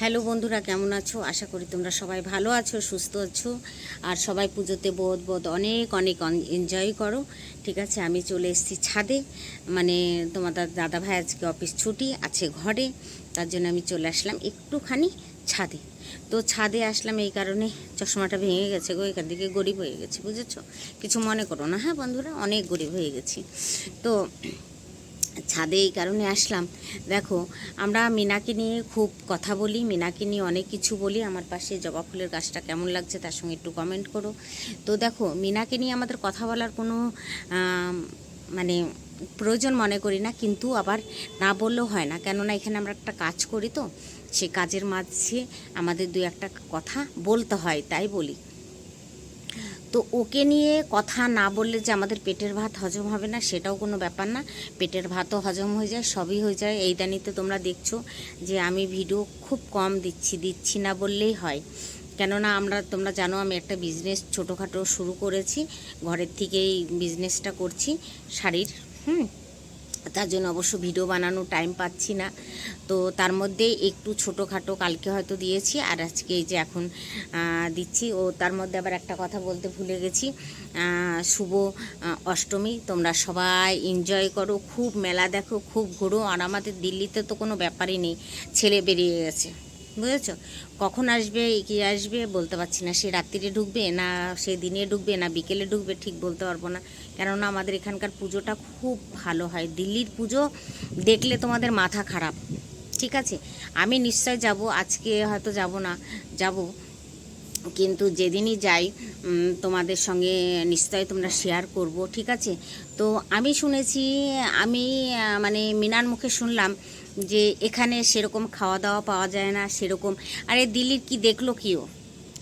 Hello বন্ধুরা, কেমন আছো? আশা করি তোমরা সবাই ভালো আছো, সুস্থ আছো। আর সবাই পুজোতে বোধ বোধ অনেক অনেক এনজয় করো। ঠিক আছে, আমি চলে এসেছি ছাদে। মানে তোমাদের দাদা ভাই আজকে অফিস ছুটি আছে ঘরে, তার জন্য আমি চলে আসলাম একটুখানি ছাদে। তো ছাদে আসলাম এই কারণে চশমাটা ভেঙে গেছে গো, এখান থেকে গরিব হয়ে গেছে, বুঝেছ? কিছু মনে করো না হ্যাঁ বন্ধুরা? অনেক গরিব হয়ে গেছি। তো ছাদে এই কারণে আসলাম। দেখো, আমরা মিনাকে নিয়ে খুব কথা বলি, মিনাকে নিয়ে অনেক কিছু বলি। আমার পাশে জবা ফুলের গাছটা কেমন লাগছে তার সঙ্গে একটু কমেন্ট করো। তো দেখো, মিনাকে নিয়ে আমাদের কথা বলার কোনো মানে প্রয়োজন মনে করি না, কিন্তু আবার না বললেও হয় না। কেননা এখানে আমরা একটা কাজ করি তো, সে কাজের মাঝে আমাদের দু একটা কথা বলতে হয়, তাই বলি। তো ওকে নিয়ে কথা না বললে যে আমাদের পেটের ভাত হজম হবে না, সেটাও কোনো ব্যাপার না। পেটের ভাতও হজম হয়ে যায়, সবই হয়ে যায়। এই দানিতে তোমরা দেখছ যে আমি ভিডিও খুব কম দিচ্ছি দিচ্ছি না বললেই হয়। কেননা আমরা, তোমরা জানো আমি একটা বিজনেস ছোটোখাটো শুরু করেছি, ঘরের থেকেই বিজনেসটা করছি শাড়ির, হুম? তার জন্য অবশ্য ভিডিও বানানোর টাইম পাচ্ছি না। তো তার মধ্যে একটু ছোটোখাটো কালকে হয়তো দিয়েছি, আর আজকে যে এখন দিচ্ছি। ও তার মধ্যে আবার একটা কথা বলতে ভুলে গেছি। শুভ অষ্টমী। তোমরা সবাই এনজয় করো। খুব মেলা দেখো, খুব ঘোরো। আর আমাদের দিল্লিতে তো কোনো ব্যাপারই নেই। ছেলে বেরিয়ে গেছে। বুঝেছ? কখন আসবে কি আসবে, বলতে পারছি না। সে রাত্রিরে ঢুকবে না, সে দিনে ঢুকবে না, বিকেলে ঢুকবে, ঠিক বলতে পারব না। কেননা আমাদের এখানকার পুজোটা খুব ভালো হয়। দিল্লির পুজো দেখলে তোমাদের মাথা খারাপ, ঠিক আছে? আমি নিশ্চয় যাব, আজকে হয়তো যাব না, যাব। কিন্তু যেদিনই যাই তোমাদের সঙ্গে নিশ্চয় তোমরা শেয়ার করব, ঠিক আছে? তো আমি শুনেছি, আমি মানে মিনার মুখে শুনলাম যে এখানে সেরকম খাওয়া দাওয়া পাওয়া যায় না, সেরকম। আরে দিল্লির কি দেখল কিও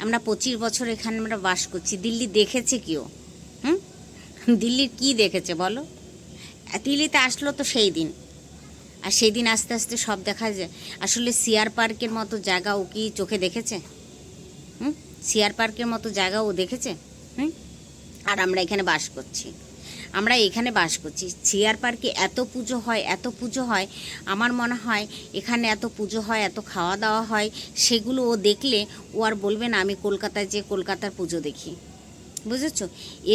আমরা পঁচিশ বছর এখানে আমরা বাস করছি, দিল্লি দেখেছে কিও হুম? দিল্লির কি দেখেছে বলো? দিল্লিতে আসলো তো সেই দিন। আর সেই দিন আস্তে আস্তে সব দেখা যায় আসলে সিয়ার পার্কের মতো জায়গা ও কি চোখে দেখেছে? হুম? সিয়ার পার্কের মতো জায়গা ও দেখেছে? হুম? আর আমরা এখানে বাস করছি। আমরা এখানে বাস করছি। সিয়ার পার্কে এত পুজো হয়, এত পুজো হয়, আমার মনে হয় এখানে এত পুজো হয়, এত খাওয়া দাওয়া হয়, সেগুলো ও দেখলে ও আর বলবে না, আমি কলকাতায় যে কলকাতার পুজো দেখি। বুঝেছ?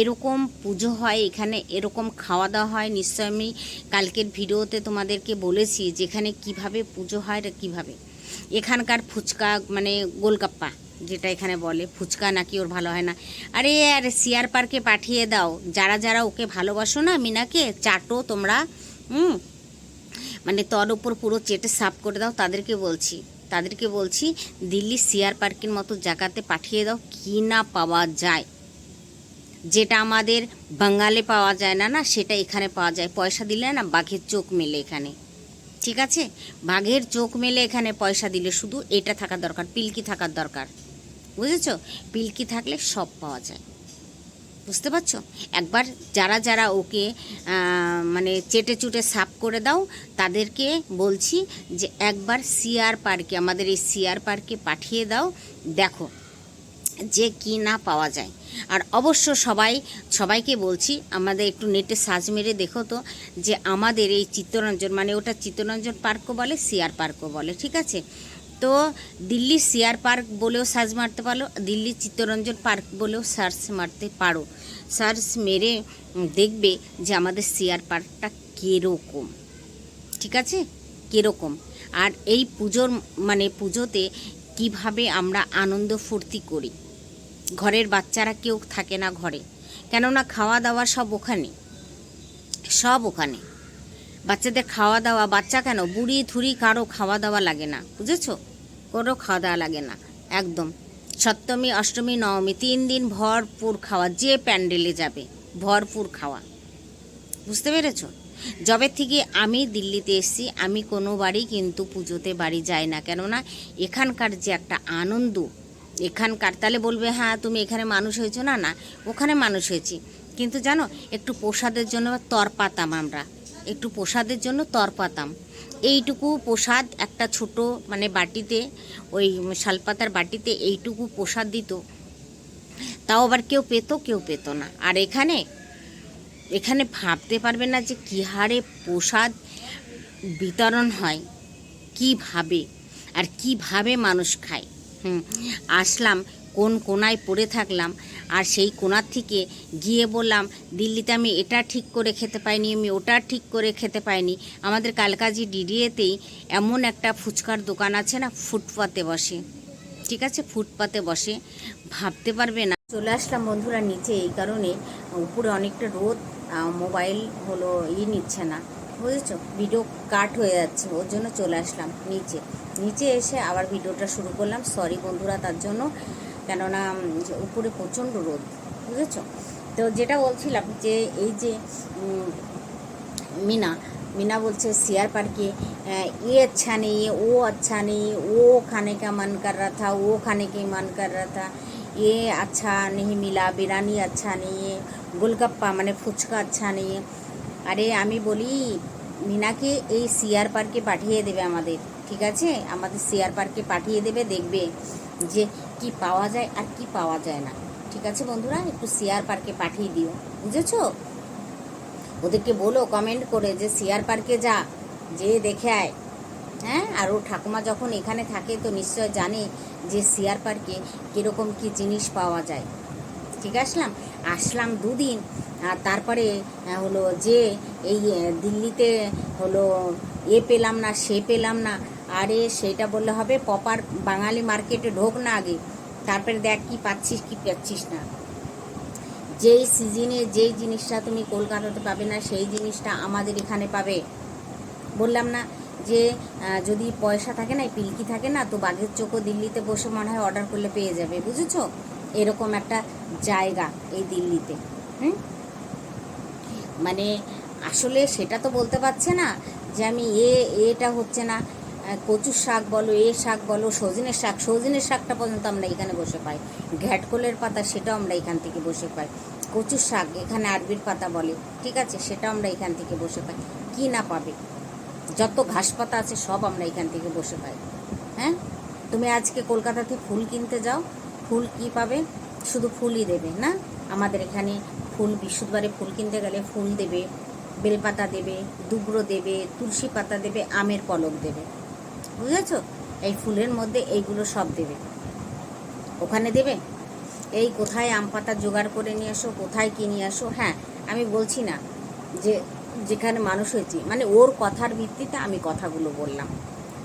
এরকম পুজো হয়, এখানে এরকম খাওয়া দাওয়া হয়। নিশ্চয় আমি কালকের ভিডিওতে তোমাদেরকে বলেছি যেখানে কীভাবে পুজো হয় কীভাবে। এখানকার ফুচকা মানে গোলগাপ্পা যেটা এখানে বলে, ফুচকা নাকি ওর ভালো হয় না। আরে, আর, সিয়ার পার্কে পাঠিয়ে দাও। যারা যারা ওকে ভালোবাসো না, মিনাকে, চাটো তোমরা, হুম মানে তর উপর পুরো চেটে সাফ করে দাও, তাদেরকে বলছি। তাদেরকে বলছি, দিল্লি সিয়ার পার্কের মতো জায়গাতে পাঠিয়ে দাও, কি না পাওয়া যায়। যেটা আমাদের বাঙালে পাওয়া যায় না না, সেটা এখানে পাওয়া যায়। পয়সা দিলে না বাঘের চোখ মেলে এখানে। ঠিক আছে? বাঘের চোখ মেলে এখানে পয়সা দিলে শুধু এটা থাকা দরকার, পিলকি থাকার দরকার। বুঝেছ? পিলকি থাকলে সব পাওয়া যায়। বুঝতে পারছ? একবার যারা যারা ওকে মানে চেটে চুটে সাফ করে দাও, তাদেরকে বলছি যে একবার সিআর পার্কে, আমাদের এই সিআর পার্কে পাঠিয়ে দাও। দেখো যে কি না পাওয়া যায়। আর অবশ্য সবাই, সবাইকে বলছি, আমাদের একটু নেটে সার্চ মেরে দেখো তো, যে আমাদের এই চিত্তরঞ্জন মানে ওটা চিত্তরঞ্জন পার্কও বলে সিআর পার্কও বলে, ঠিক আছে? তো দিল্লি সিআর পার্ক বলেও সার্চ মারতে পারো দিল্লি চিত্তরঞ্জন পার্ক বলেও সার্চ মারতে পারো। সার্চ মেরে দেখবে যে আমাদের সিআর পার্কটা কীরকম, ঠিক আছে? কীরকম। আর এই পুজোর মানে পুজোতে কীভাবে আমরা আনন্দ ফুর্তি করি। ঘরের বাচ্চারা কেউ থাকে না ঘরে। কেননা খাওয়া দাওয়া সব ওখানে। সব ওখানে। বাচ্চাদের খাওয়া দাওয়া বাচ্চা কেন? বুড়ি থুড়ি কারও খাওয়া দাওয়া লাগে না, বুঝেছ? কোনো খাওয়া দাওয়া লাগে না, একদম। সপ্তমী, অষ্টমী, নবমী, তিন দিন ভরপুর খাওয়া, যে প্যান্ডেলে যাবে, ভরপুর খাওয়া। বুঝতে পেরেছ? যবে থেকে আমি দিল্লিতে এসেছি, আমি কোনো বাড়ি কিন্তু পুজোতে বাড়ি যাই না। কেননা এখানকার যে একটা আনন্দ এখানকার, তাহলে বলবে হ্যাঁ তুমি এখানে মানুষ হয়েছো। না না, ওখানে মানুষ হয়েছি। কিন্তু জানো, একটু প্রসাদের জন্য তর পাতাম আমরা। একটু প্রসাদের জন্য তর পাতাম। এইটুকু প্রসাদ একটা ছোট মানে বাটিতে, ওই শালপাতার বাটিতে এইটুকু প্রসাদ দিত। তাও আবার কেউ পেতো কেউ পেতো না। আর এখানে এখানে ভাবতে পারবে না যে কী হারে প্রসাদ বিতরণ হয় কীভাবে আর কীভাবে মানুষ খায়। আসলাম, কোন কোনায় পড়ে থাকলাম, আর সেই কোনার থেকে গিয়ে বললাম, দিল্লিতে আমি এটা ঠিক করে খেতে পাইনি, আমি ওটা ঠিক করে খেতে পাইনি। আমাদের কালকাজি ডিডিএতেই এমন একটা ফুচকার দোকান আছে না, ফুটপাতে বসে। ঠিক আছে, ফুটপাতে বসে। ভাবতে পারবে না। চলে আসলাম বন্ধুরা নিচে, এই কারণে উপরে অনেকটা রোদ মোবাইল হলো, ই নিচ্ছে না। বুঝেছ? ভিডিও কাট হয়ে যাচ্ছে, ওর জন্য চলে আসলাম নিচে। নিচে এসে আবার ভিডিওটা শুরু করলাম। সরি বন্ধুরা, তার জন্য। কেননা উপরে প্রচণ্ড রোদ, বুঝেছ? তো যেটা বলছিলাম যে, এই যে মিনা মিনা বলছে शेयर পার্কে এ আচ্ছা নেই, ও আচ্ছা নেই, ও খানে কে মান কর का मन कर रहा था वो खाने के मन कर रहा था ये अच्छा नहीं मिला ফুচকা আচ্ছা নেই। আরে আমি বলি, মিনাকে এই সিয়ার পার্কে পাঠিয়ে দেবে আমাদের। ঠিক আছে? আমাদের সিয়ার পার্কে পাঠিয়ে দেবে, দেখবে যে কি পাওয়া যায় আর কি পাওয়া যায় না। ঠিক আছে বন্ধুরা? একটু সিয়ার পার্কে পাঠিয়ে দিও। বুঝেছ? ওদেরকে বলো কমেন্ট করে যে সিয়ার পার্কে যা, যে দেখে আয়। হ্যাঁ? আর ও ঠাকুমা যখন এখানে থাকে তো নিশ্চয় জানে যে সিয়ার পার্কে কীরকম কী জিনিস পাওয়া যায়। ঠিক আসলাম? আসলাম দুদিন। আর তারপরে হলো যে এই দিল্লিতে হলো এ পেলাম না, সে পেলাম না আরে সেটা বললে হবে পপার বাঙালি মার্কেটে ঢোক না আগে। তারপরে দেখ কি পাচ্ছিস কি পাচ্ছিস না। যেই সিজনে যেই জিনিসটা তুমি কলকাতাতে পাবে না, সেই জিনিসটা আমাদের এখানে পাবে। বললাম না যে যদি পয়সা থাকে না, পিলকি থাকে না, তো বাঘের চোখও দিল্লিতে বসে মনে হয় অর্ডার করলে পেয়ে যাবে, বুঝেছ? এরকম একটা জায়গা এই দিল্লিতে, হুম? মানে আসলে সেটা তো বলতে পারছে না যে আমি এ এটা হচ্ছে না। কচুর শাক বলো, এ শাক বলো, সজনের শাক, সজনের শাকটা পর্যন্ত আমরা এখানে বসে পাই। ঘ্যাটকোলের পাতা সেটাও আমরা এখান থেকে বসে পাই। কচুর শাক, এখানে আরবির পাতা বলে, ঠিক আছে সেটা আমরা এখান থেকে বসে পাই। কি না পাবে? যত ঘাস পাতা আছে সব আমরা এখান থেকে বসে পাই। হ্যাঁ? তুমি আজকে কলকাতাতে ফুল কিনতে যাও, ফুল কি পাবে? শুধু ফুলই দেবে, না? আমাদের এখানে ফুল, বৃহস্পতিবারে ফুল কিনতে গেলে ফুল দেবে, বেলপাতা দেবে, দুবড়ো দেবে, তুলসী পাতা দেবে, আমের পলক দেবে। বুঝেছ? এই ফুলের মধ্যে এইগুলো সব দেবে। ওখানে দেবে? এই কোথায় আম পাতা জোগাড় করে নিয়ে আসো, কোথায় কি নিয়ে আসো? হ্যাঁ আমি বলছি না যে যেখানে মানুষ হয়েছি। মানে ওর কথার ভিত্তিতে আমি কথাগুলো বললাম।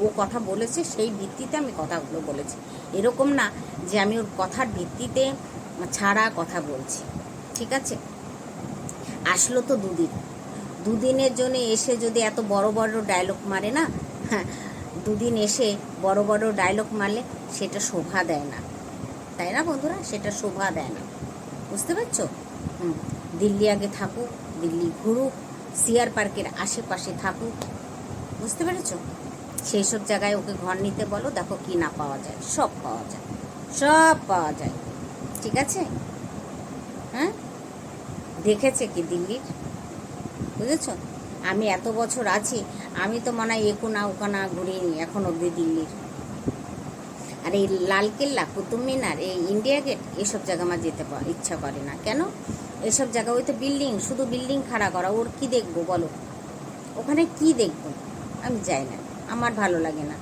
ও কথা বলেছে, সেই ভিত্তিতে আমি কথাগুলো বলেছি। এরকম না যে আমি ওর কথার ভিত্তিতে ছাড়া কথা বলছি। ঠিক আছে? আসলো তো দুদিন। দুদিনের জন্য এসে যদি এত বড় বড় ডায়লগ মারে না হ্যাঁ দুদিন এসে বড় বড় ডায়লগ মারলে সেটা শোভা দেয় না। তাই না বন্ধুরা? সেটা শোভা দেয় না। বুঝতে পারছ? হুম, দিল্লি আগে থাকুক, দিল্লি ঘুরুক সিয়ার পার্কের আশেপাশে থাকুক। বুঝতে পেরেছ? সেই সব জায়গায় ওকে ঘর নিতে বলো, দেখো কি না পাওয়া যায়। সব পাওয়া যায়। সব পাওয়া যায়। ঠিক আছে? হ্যাঁ? দেখেছে কি দিল্লির? বুঝেছ? আমি এত বছর আছি আমি তো মনে হয় একোনা ওকানা ঘুরিনি, এখন অব্দি দিল্লির। আর এই লালকেল্লা, কুতুব মিনার, এই ইন্ডিয়া গেট, এসব জায়গা আমার যেতে ইচ্ছা করে না। কেন? এসব জায়গা, ওই তো বিল্ডিং, শুধু বিল্ডিং খাড়া করা, ওর কি দেখব বলো? ওখানে কি দেখব? আমি যাই না, আমার ভালো লাগে না।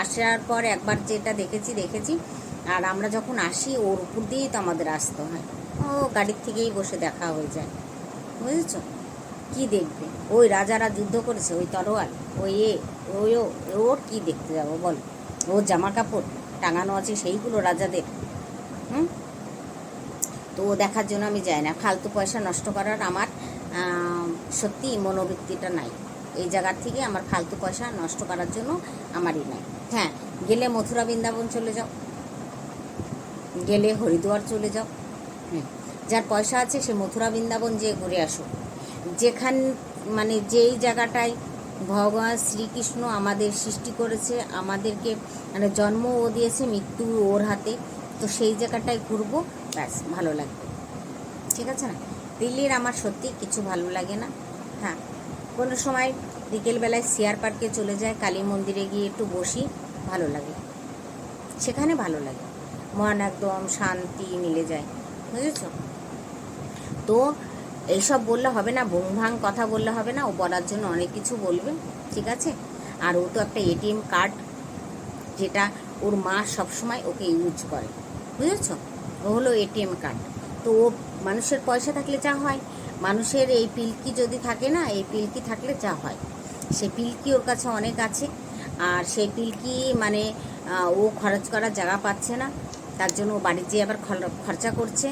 আসার পর একবার যেটা দেখেছি দেখেছি, আর আমরা যখন আসি, ওর উপর দিয়েই তো আমাদের আসতে হয়। ও, গাড়ির থেকেই বসে দেখা হয়ে যায়। বুঝেছ? কি দেখবে? ওই রাজারা যুদ্ধ করেছে ওই তরোয়াল ওই এ ওই ও ওর কী দেখতে যাব বল? ওর জামা কাপড় টাঙানো আছে সেইগুলো রাজাদের হুম? তো ও দেখার জন্য আমি যাই না। ফালতু পয়সা নষ্ট করার আমার আম, সত্যি মনোবৃত্তিটা নাই। এই জায়গার থেকে আমার ফালতু পয়সা নষ্ট করার জন্য আমারই নাই। হ্যাঁ গেলে মথুরা বৃন্দাবন চলে যাও। গেলে হরিদ্বার চলে যাও। হুম যার পয়সা আছে সে মথুরা বৃন্দাবন যেয়ে ঘুরে আসো যেখান মানে যেই জায়গাটায় ভগবান শ্রীকৃষ্ণ আমাদের সৃষ্টি করেছে, আমাদেরকে মানে জন্ম ও দিয়েছে, মৃত্যু ওর হাতে, তো সেই জায়গাটায় ঘুরবো, ব্যাস, ভালো লাগবে। ঠিক আছে না? দিল্লির আমার সত্যি কিছু ভালো লাগে না। হ্যাঁ কোনো সময় বিকেলবেলায় সিয়ার পার্কে চলে যায় কালী মন্দিরে গিয়ে একটু বসি, ভালো লাগে। সেখানে ভালো লাগে। মন একদম শান্তি মিলে যায়। বুঝেছ? তো এইসব বললে হবে না ভুং ভাং কথা বললে হবে না, ও বলার জন্য অনেক কিছু বলবে, ঠিক আছে? আর ও তো একটা এটিএম কার্ড, যেটা ওর মা সবসময় ওকে ইউজ করে, বুঝেছ? ও হলো এটিএম কার্ড। তো ও মানুষের পয়সা থাকলে যা হয়, মানুষের এই পিলকি যদি থাকে না, এই পিলকি থাকলে যা হয়। সে পিলকি ওর কাছে অনেক আছে, আর সেই পিলকি মানে ও খরচ করার জায়গা পাচ্ছে না, তার জন্য ও বাড়ির যেয়ে আবার খর- খরচা করছে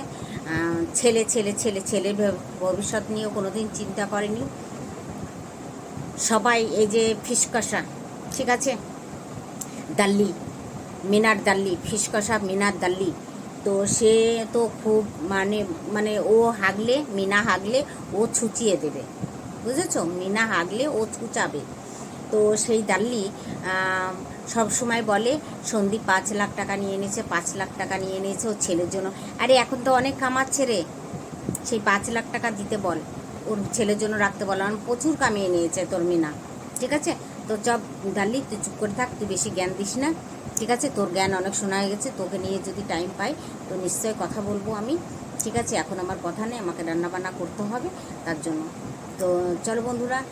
ছেলে ছেলে ছেলে ছেলে ভবিষ্যৎ নিয়েও কোনো দিন চিন্তা করেনি। সবাই এই যে ফিসকষা ঠিক আছে? দাল্লি মিনার দাল্লি ফিসকষা মিনার দাল্লি তো সে তো খুব মানে মানে ও হাগলে, মিনা হাগলে, ও ছুচিয়ে দেবে। বুঝেছ? মিনা হাগলে ও ছুচাবে। তো সেই দাল্লি সব সময় বলে, সন্দীপ পাঁচ লাখ টাকা নিয়ে নিয়েছে পাঁচ লাখ টাকা নিয়ে নিয়েছে ওর ছেলের জন্য। আরে এখন তো অনেক কামাচ্ছে রে। সেই পাঁচ লাখ টাকা দিতে বল। ওর ছেলের জন্য রাখতে বল। কারণ প্রচুর কামিয়ে নিয়েছে তোর মিনা। ঠিক আছে? তো চপ দালি তুই চুপ করে থাক, তুই বেশি জ্ঞান দিস না। ঠিক আছে? তোর জ্ঞান অনেক শোনা হয়ে গেছে, তোকে নিয়ে যদি টাইম পাই, তো নিশ্চয়ই কথা বলব আমি। ঠিক আছে? এখন আমার কথা নেই, আমাকে রান্নাবান্না করতে হবে তার জন্য। তো চলো বন্ধুরা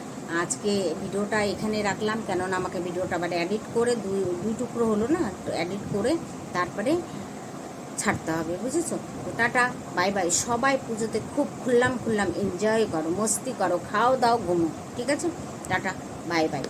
আজকে ভিডিওটা এখানে রাখলাম, কেননা আমাকে ভিডিওটা আবার এডিট করে দুই দুই টুকরো হলো না এডিট করে তারপরে ছাড়তে হবে, বুঝেছ? তো টাটা বাই বাই সবাই পুজোতে খুব খুললাম খুললাম এনজয় করো, মস্তি করো, খাও দাও, ঘুমো, ঠিক আছে? Tata bye bye